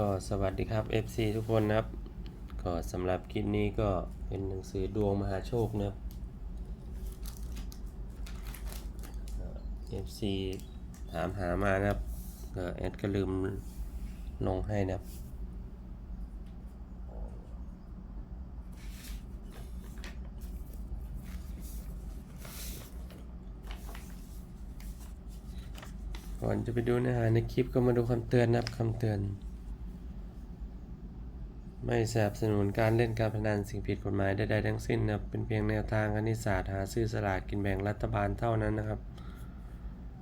ก็สวัสดีครับ FC ทุกคนนะครับ ก็สำหรับคลิปนี้ก็เป็นหนังสือดวงมหาโชคนะครับเอ่อ FC ถามหามานะครับก็แอดก็ลืมลงให้นะครับก่อนจะไปดูเนื้อหาในคลิปก็มาดูคำเตือนนะครับคำเตือน ไม่สนับสนุนการเล่นการพนันสิ่งผิดกฎหมายใดๆทั้งสิ้นนะเป็นเพียงแนวทางคณิตศาสตร์หาซื้อสลากกินแบ่งรัฐบาลเท่านั้นนะครับ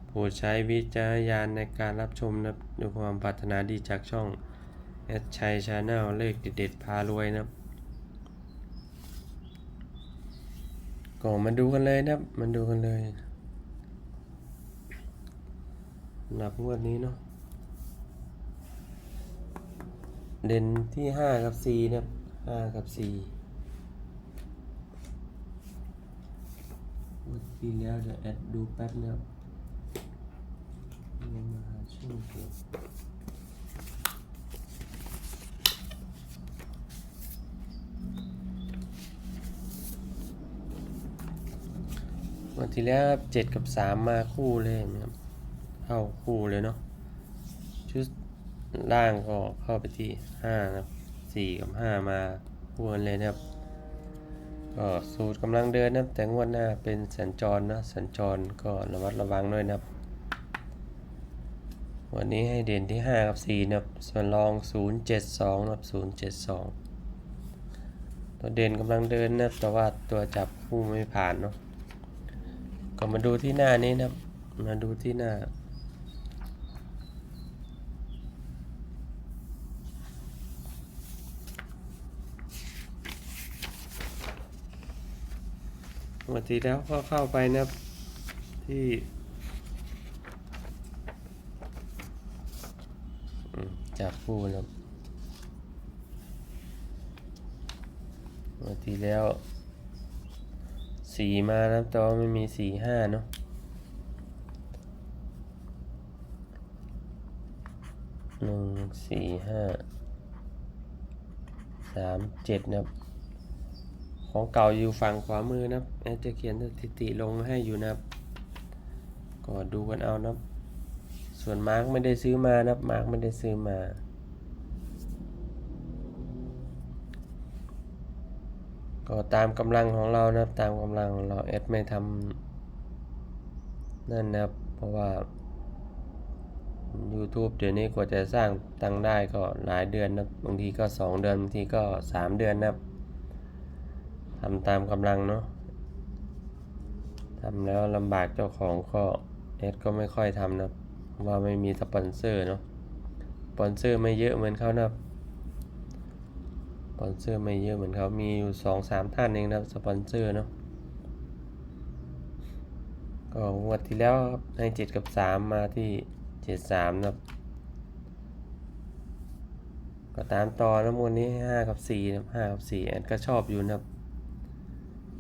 โปรดใช้วิจารณญาณในการรับชมนะด้วยความปรารถนาดีจากช่องแอดชัยชาแนลเลขเด็ดๆพารวยนะครับก็มาดูกันเลยนะครับมาดูกันเลยสำหรับงวดนี้เนาะ เด่นที่ห้ากับสี่นะครับห้ากับสี่วันที่แล้วเดี๋ยวแอดดูแป๊บนะครับลงมาหาชื่อเกี่ยววันที่แล้วเจ็ดกับสามมาคู่เลยนะครับ เข้าคู่เลยเนาะ ล่างก็เข้าไปที่ห้านะครับสี่กับห้ามาคู่กันเลยนะครับก็สูตรกำลังเดินนะครับแต่งวดหน้าเป็นสัญจรนะสัญจรก็ระมัดระวังด้วยนะครับ วันนี้ให้เด่นที่ 5 กับ4นะครับส่วนรอง 072นะครับ072 ตัวเด่นกำลังเดินนะครับแต่ว่าตัวจับคู่ไม่ผ่านเนาะก็มาดูที่หน้านี้นะครับมาดูที่หน้า วันที่แล้วก็เข้าไปนับที่จับคู่นะครับวันที่แล้วสี่มานะแต่ว่าไม่มีสี่ห้าเนาะหนึ่งสี่ห้าสามเจ็ดนะครับ ของเก่าอยู่ฝั่งขวามือนะครับแอดจะเขียนสถิติลงให้อยู่นะครับ ก็ดูกันเอานะครับ ส่วนมาร์กไม่ได้ซื้อมานะครับมาร์กไม่ได้ซื้อมาก็ตามกำลังของเรานะครับตามกำลังเราแอดไม่ทำนั่นนะครับ เพราะว่า YouTube เดี๋ยวนี้กว่าจะสร้างตังได้ก็หลายเดือนนะบบางทีก็ 2 เดือนบางทีก็ 3 เดือนนะครับ ทำตามกำลังเนาะทำแล้วลำบากเจ้าของก็เอสก็ไม่ค่อยทำนะเพราะว่าไม่มีสปอนเซอร์เนาะสปอนเซอร์ไม่เยอะเหมือนเขานะสปอนเซอร์ไม่เยอะเหมือนเขามีอยู่สองสามท่านเองนะสปอนเซอร์เนาะก็งวดที่แล้วครับให้เจ็ดกับสามมาที่เจ็ดสามนะก็ตามต่อนะมวลนี้ห้ากับสี่นะห้ากับสี่แอดก็ชอบอยู่นะครับ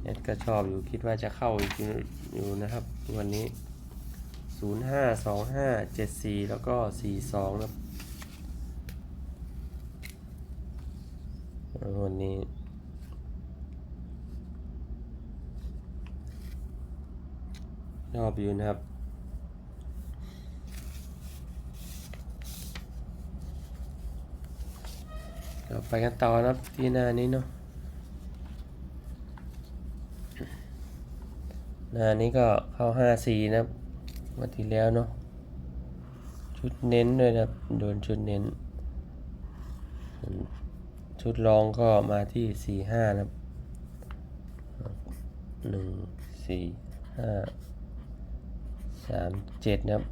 เน็ตก็ชอบอยู่คิดว่าจะเข้าอยู่อยู่นะครับวันนี้ 0 5 2 5 7 4 แล้วก็ 4 2ครับวันนี้ชอบอยู่นะครับเดี๋ยวไปกันต่อนะครับที่หน้านี้เนาะ น้านี้ก็เข้าห้าสี่นะครับวันที่แล้วเนาะชุดเน้นด้วยนะครับโดนชุดเน้น ชุดรองก็มาที่สี่ห้านะครับหนึ่งสี่ห้าสามเจ็ดนะครับ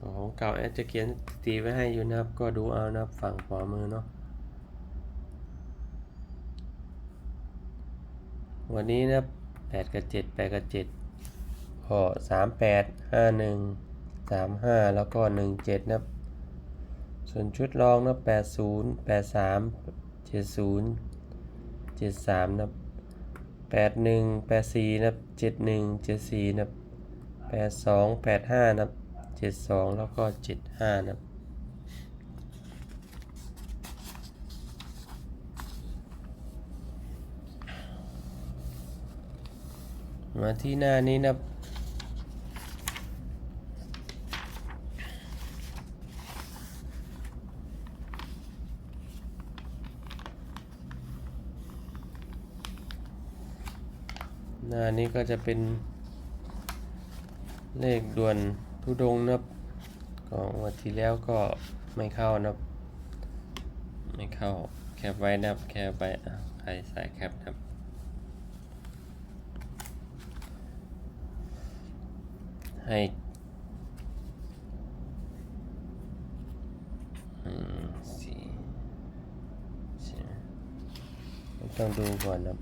ของเก่าแอดจะเขียนตีไว้ให้อยู่นะครับ ก็ดูเอานะครับฝั่งขวามือเนาะวันนี้นะครับ ดกับเจ็ดแปดกับเจ็ดก็สามแปดห้าหนึ่งสามห้าแล้วก็หนึ่งเจ็ดนะส่วนชุดรองนะแปดศูนย์แปดสามเจ็ดศูนย์เจ็ดสามนะแปดหนึ่งแปดสี่นะเจ็ดหนึ่งเจ็ดสี่นะแปดสองแปดห้านะเจ็ดสองแล้วก็เจ็ดห้านะครับ มาที่หน้านี้นะครับ หน้านี้ก็จะเป็นเลขด่วนทุดงนะครับของวันที่แล้วก็ไม่เข้านะครับ ไม่เข้าแคปไว้นะครับแคปไว้ใครใส่แคปนะครับ ให้อืมสี่ใช่ต้องดูก่อนนะ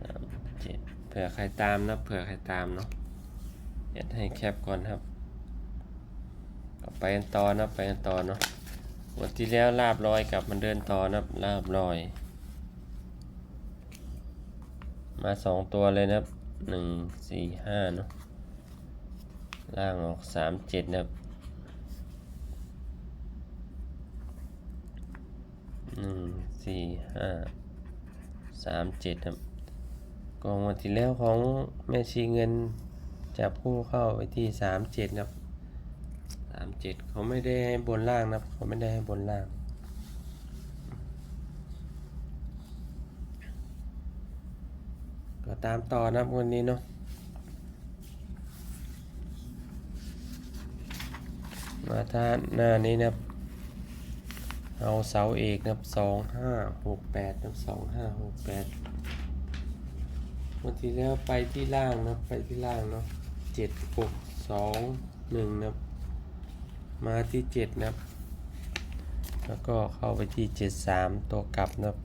สามเจ็ดเผื่อใครตามนะเผื่อใครตามเนาะเดี๋ยวให้แคปก่อนครับไปกันต่อนะไปกันต่อเนาะวันที่แล้วลาบลอยกลับมันเดินต่อนะลาบลอย มาสองตัวเลยนะครับหนึ่งสี่ห้าเนาะล่างออกสามเจ็ดนะครับหนึ่งสี่ห้าสามเจ็ดครับกองวันที่แล้วของแม่ชีเงินจับคู่เข้าไปที่สามเจ็ดครับสามเจ็ดเขาไม่ได้ให้บนล่างนะครับเขาไม่ได้ให้บนล่าง ตามต่อนะครับวันนี้เนาะมาทานหน้านี้นะเอาเสาเอกนะสองห้าหกแปดนะสองห้าหกแปดวันที่แล้วไปที่ล่างนะไปที่ล่างเนาะเจ็ดหกสองหนึ่งนะมาที่เจ็ดนะแล้วก็เข้าไปที่เจ็ดสามตัวกลับนะครับ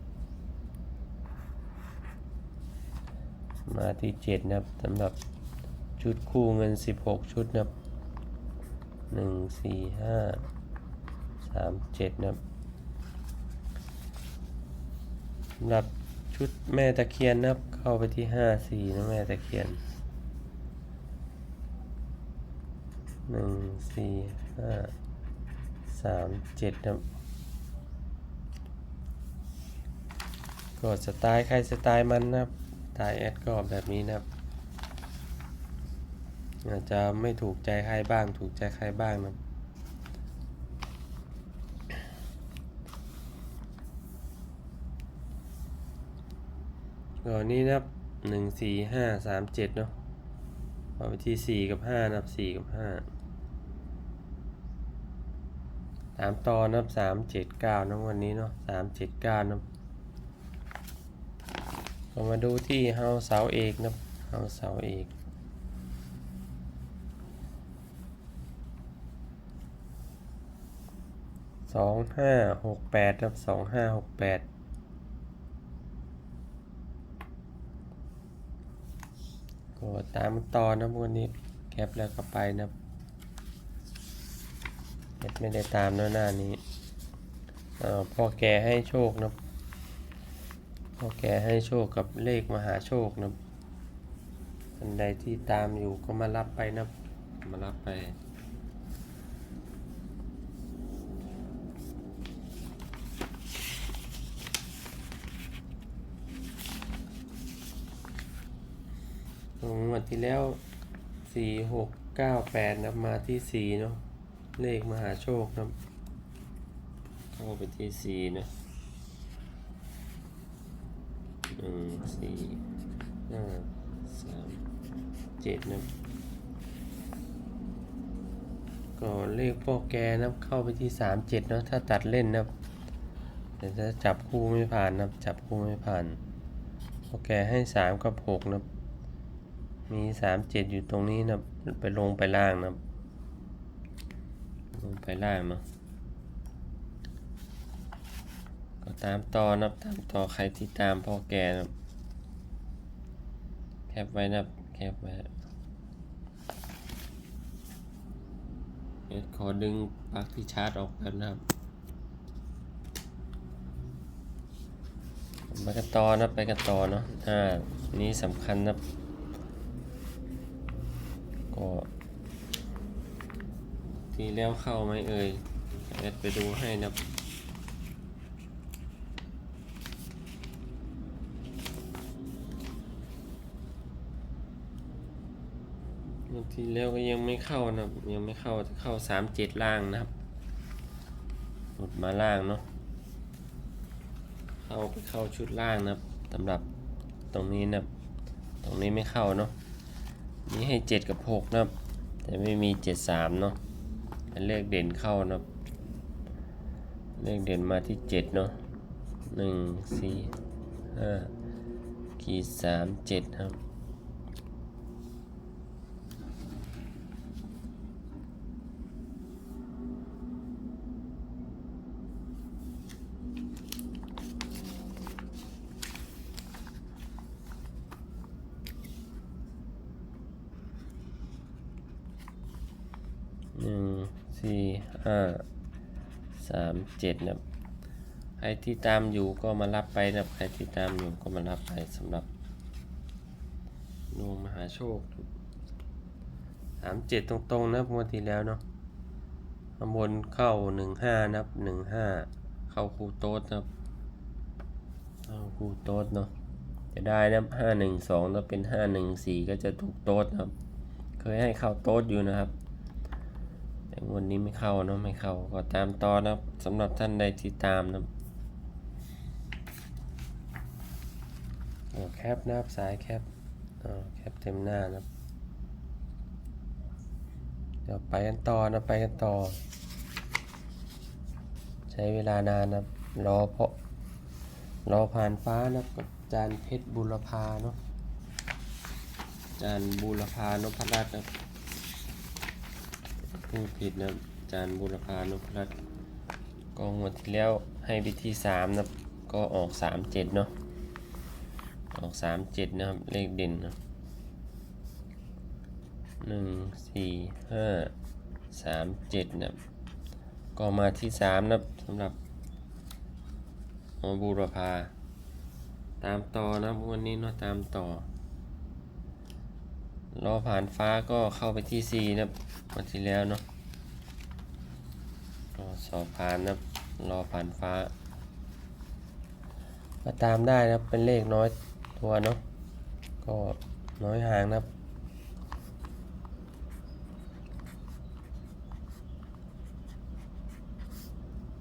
มาที่เจ็ดนะครับสำหรับชุดคู่เงินสิบหกชุดนะครับหนึ่งสี่ห้าสามเจ็ดนะครับสำหรับชุดแม่ตะเคียนนะครับเข้าไปที่ห้าสี่นะแม่ตะเคียนหนึ่งสี่ห้าสามเจ็ดนะครับก็สไตล์ใครสไตล์มันนะครับ ตายแอดก็แบบนี้นะครับ อาจจะไม่ถูกใจใครบ้าง ถูกใจใครบ้างนะครับก็นี้นะครับหนึ่งสี่ห้าสามเจ็ดเนาะเอไปที่สี่กับห้านับสี่กับห้าตามต่อนะครับสามเจ็ดเก้านะวันนี้เนาะสามเจ็ดเก้านะ เรามาดูที่เฮาเสาเอกนะเฮาเสาเอกสองห้าหกแปดครับสองห้าหกแปดก็ตามต่อนะวันนี้แคปแล้วก็ไปนะเอ็ดไม่ได้ตามแล้วหน้านี้อ่าพ่อแกให้โชคนะ พอแกให้โชคกับเลขมหาโชคนะอันใดที่ตามอยู่ก็มารับไปนะ มารับไปงวันที่แล้วสี่หกเก้าแปดนะมาที่สี่เนาะ เลขมหาโชคนะเข้าไปที่สี่นะ หนึ่ง สี่ห้าสามเจ็ดนะก็เลขพวกแกนะเข้าไปที่สามเจ็ดเนาะถ้าตัดเล่นนะแต่ถ้าจับคู่ไม่ผ่านนะจับคู่ไม่ผ่านพวกแกให้สามกับหกนะมีสามเจ็ดอยู่ตรงนี้นะไปลงไปล่างนะลงไปล่างเนาะก็ตามต่อนับตามต่อใครที่ตามพ่อแกนะ ปไว้นะแคปไว้เดี๋ยวขอดึงปลั๊กที่ชาร์จออกแป๊บนะครับไปกันต่อนะไปกันต่อเนาะอ่านี้สำคัญนะก็ทีแล้วเข้าไหมเอ่ยแอดไปดูให้นะครับ ที่แล้วก็ยังไม่เข้านะครับ ยังไม่เข้าเข้าสามเจ็ดล่างนะครับหลุดมาล่างเนาะเข้าไปเข้าชุดล่างนะครับสำหรับตรงนี้นะครับ ตรงนี้ไม่เข้าเนาะนี่ให้เจ็ดกับหกนะครับ แต่ไม่มีเจ็ดสามเนาะเป็นเลขเด่นเข้านะครับ เลขเด่นมาที่เจ็ดเนาะหนึ่งสี่ห้าขีดสามเจ็ดครับ 7นะใครที่ตามอยู่ก็มารับไปนะใครที่ตามอยู่ก็มารับไปสำหรับดวงมหาโชคสามเจ็ดตรงๆนะงวดที่แล้วเนาะข้างบนเข้าหนึ่งห้านับหนึ่งห้าเข้าคูโต๊ดนะเข้าคูโต๊ดเนาะจะได้นับห้าหนึ่งสองแล้วเป็นห้าหนึ่งสี่ก็จะถูกโต๊ดครับ เคยให้เข้าโต๊ดอยู่นะครับ แต่วันนี้ไม่เข้าเนาะไม่เข้าก็ตามต่อนะสำหรับท่านใดที่ตามนะคบเอาแคปนะครับสายแคปแคปเต็มหน้านะเดี๋ยวไปกันต่อนะไปกันต่อ ใช้เวลานานนะรอเพราะรอผ่านฟ้านะกับจานเพชรบุรพาเนาะจานบุรพานพรัตน์นะ ผู้ผิดนะจารย์บุรพานุพรัตก็งวดที่แล้วให้วิธีสามนะก็ออกสามเจ็ดเนาะออกสามเจ็ดนะครับ เลขเด่นนะหนึ่งสี่ห้าสามเจ็ดนะก็มาที่สามนะสำหรับอบูรพาตามต่อนะวันนี้เนาะตามต่อ รอผ่านฟ้าก็เข้าไปที่ C นะครับวันที่แล้วเนาะรอสอบผ่านนะครับรอผ่านฟ้าก็ตามได้นะครับเป็นเลขน้อยตัวเนาะก็น้อยห่างนะครับ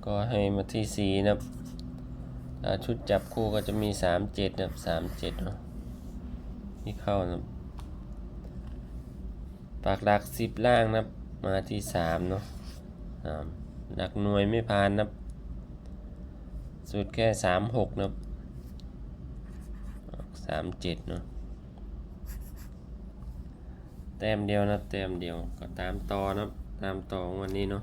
ก็ให้มาที่ C นะครับชุดจับคู่ก็จะมี 37 นะครับ 37เนาะที่เข้านะครับ ปากหลักสิบล่างนะมาที่สามเนาะสามหลักหน่วยไม่ผ่านนะสุดแค่สามหกนะสามเจ็ดเนาะแต้มเดียวนะแต้มเดียวก็ตามต่อนะตามต่อวันนี้เนาะ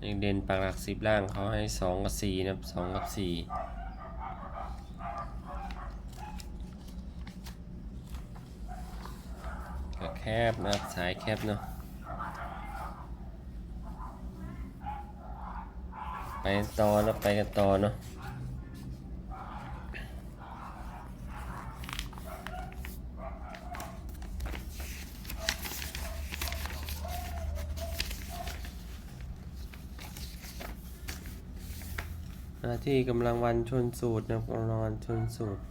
เด็กเด่นปากหลักสิบล่างเขาให้สองกับสี่นะสองกับสี่ ก็แค บนะครับสายแคบเนาะไปกันต่อแล้วไปกันต่อเนาะหน้าที่กำลังวันชนสูตรนะครับกำลังวันชนสูตร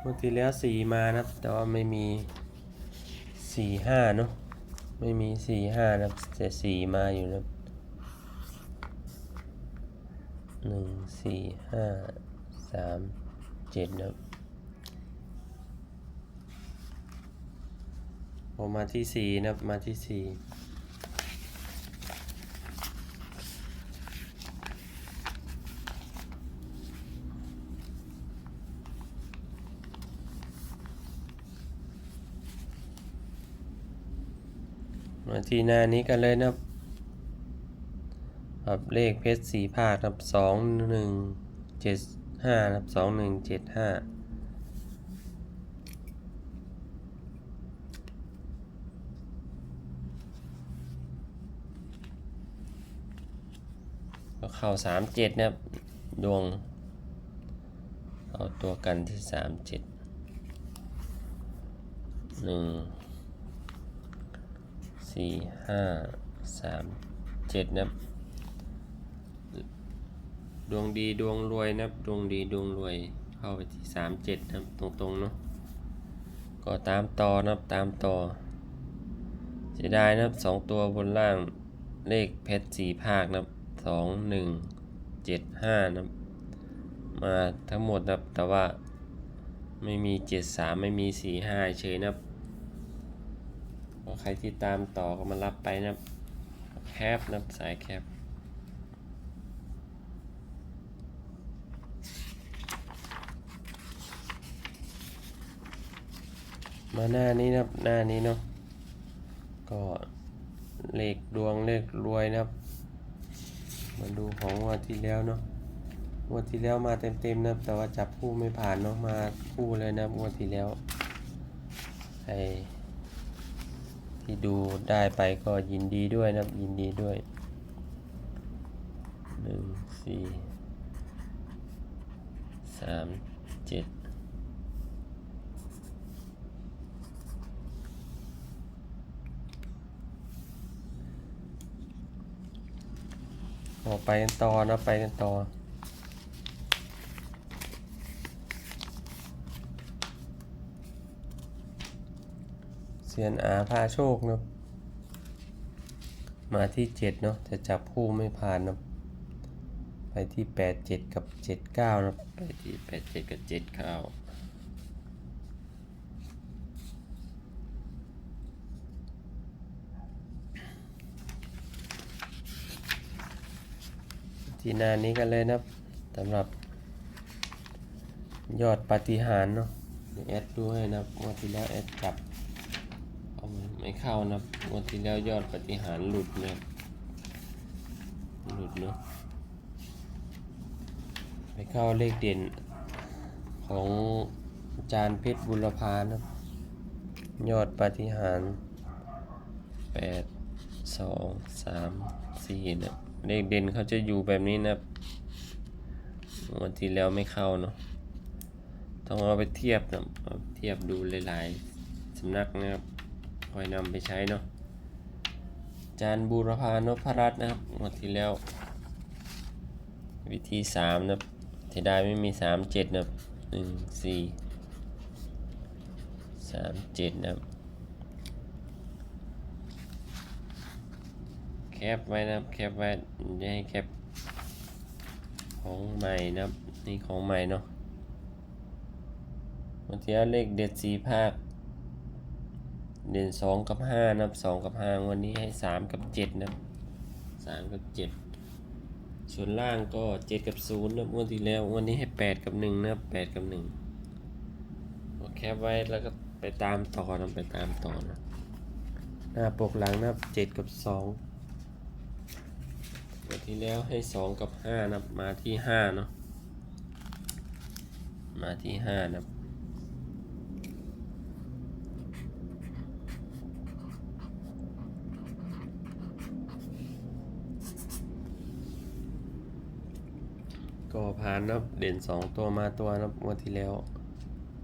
เมื่อที่แล้วสีมานะครับ แต่ว่าไม่มี สี่ห้าเนาะไม่มีสี่ห้านะแต่สี่มาอยู่นะหนึ่งสี่ห้าสามเจ็ดนะครับพอมาที่สี่นะมาที่สี่ มาที่หน้านี้กันเลยนะครับเลขเพชรสี่ภาคครับสองหนึ่งเจ็ดห้าครับสองหนึ่งเจ็ดห้าก็เข้าสามเจ็ดนะครับดวง เอาตัวกันที่สามเจ็ดหนึ่ง สี่ห้าสามเจ็ดนะดวงดีดวงรวยนะดวงดีดวงรวยเข้าไปที่สามเจ็ดนะตรงๆเนาะก็ตามต่อนะตามต่อจะได้นะครับสองตัวบนล่างเลขเพชรสี่ภาคนะสองหนึ่งเจ็ดห้านะมาทั้งหมดนะแต่ว่าไม่มีเจ็ดสามไม่มีสี่ห้าเฉยนะ ก็ใครที่ตามต่อก็มารับไปนะแคปนะสายแคปมาหน้านี้นะครับหน้านี้เนาะก็เลขดวงเลขรวยนะครับ มาดูของวันที่แล้วเนาะวันที่แล้วมาเต็มๆนะครับ แต่ว่าจับคู่ไม่ผ่านเนาะมาคู่เลยนะครับวันที่แล้วไอ ที่ดูได้ไปก็ยินดีด้วยนะครับ ยินดีด้วยหนึ่งสี่สามเจ็ดออกไปกันต่อนะไปกันต่อ เสียนอาพาโชคเนาะมาที่เจ็ดเนาะจะจับคู่ไม่ผ่านเนาะไปที่แปดเจ็ดกับเจ็ดเก้านะไปที่แปดเจ็ดกับเจ็ดเก้าที่หนานี้กันเลยนะครับสำหรับ ยอดปาฏิหาริย์เนาะเดี๋ยวแอดดูให้นะครับงวันที่แล้วแอดจับเอา ไม่เข้านะวันที่แล้วยอดปฏิหารหลุดนะครับหลุดเนาะไปเข้าเลขเด่นของอาจารย์เพชรบุรพานะยอดปฏิหารแปดสองสามสี่นะเลขเด่นเขาจะอยู่แบบนี้นะวันที่แล้วไม่เข้าเนาะต้องเอาไปเทียบนะเเทียบดูหลายๆสำนักนะครับ คอยนำไปใช้เนาะจารย์บูรพานพรัตน์นะครับงวดที่แล้ว วิธีสามนะครับที่ได้ไม่มีสามเจ็ดนะหนึ่งสี่สามเจ็ดนะแคปไว้นะแคปไว้อย่าให้แคปของใหม่นะนี่ของใหม่เนาะวันที่เลขเด็ดสีภาค เด่นสองกับห้านับสองกับห้าวันนี้ให้สามกับเจ็ดนับสามกับเจ็ดส่วนล่างก็เจ็ดกับศูนย์นับวันที่แล้ววันนี้ให้แปดกับหนึ่งนับแปดกับหนึ่งแคปไว้แล้วก็ไปตามต่อนะไปตามต่อนะหน้าปกหลังนับเจ็ดกับสองวันที่แล้วให้สองกับห้านับมาที่ห้าเนาะมาที่ห้านับ ก็ผ่านนะเด่นสองตัวมาตัวนะวันที่แล้ว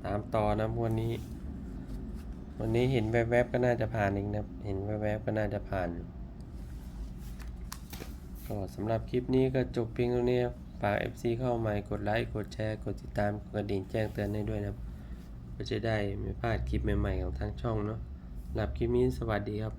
ตามต่อนะวันนี้ วันนี้เห็นแวบๆก็น่าจะผ่านเอีกนะเห็นแวบๆก็น่าจะผ่าน ก็สำหรับคลิปนี้ก็จบเพียงเท่านี้ฝาก FC เข้ามากดไลค์ กดแชร์ กดติดตาม กดกระดิ่งแจ้งเตือนให้ด้วยนะครับก็จะได้ไม่พลาดคลิปใหม่ๆของทางช่องเนาะสำหรับคลิปนี้สวัสดีครับ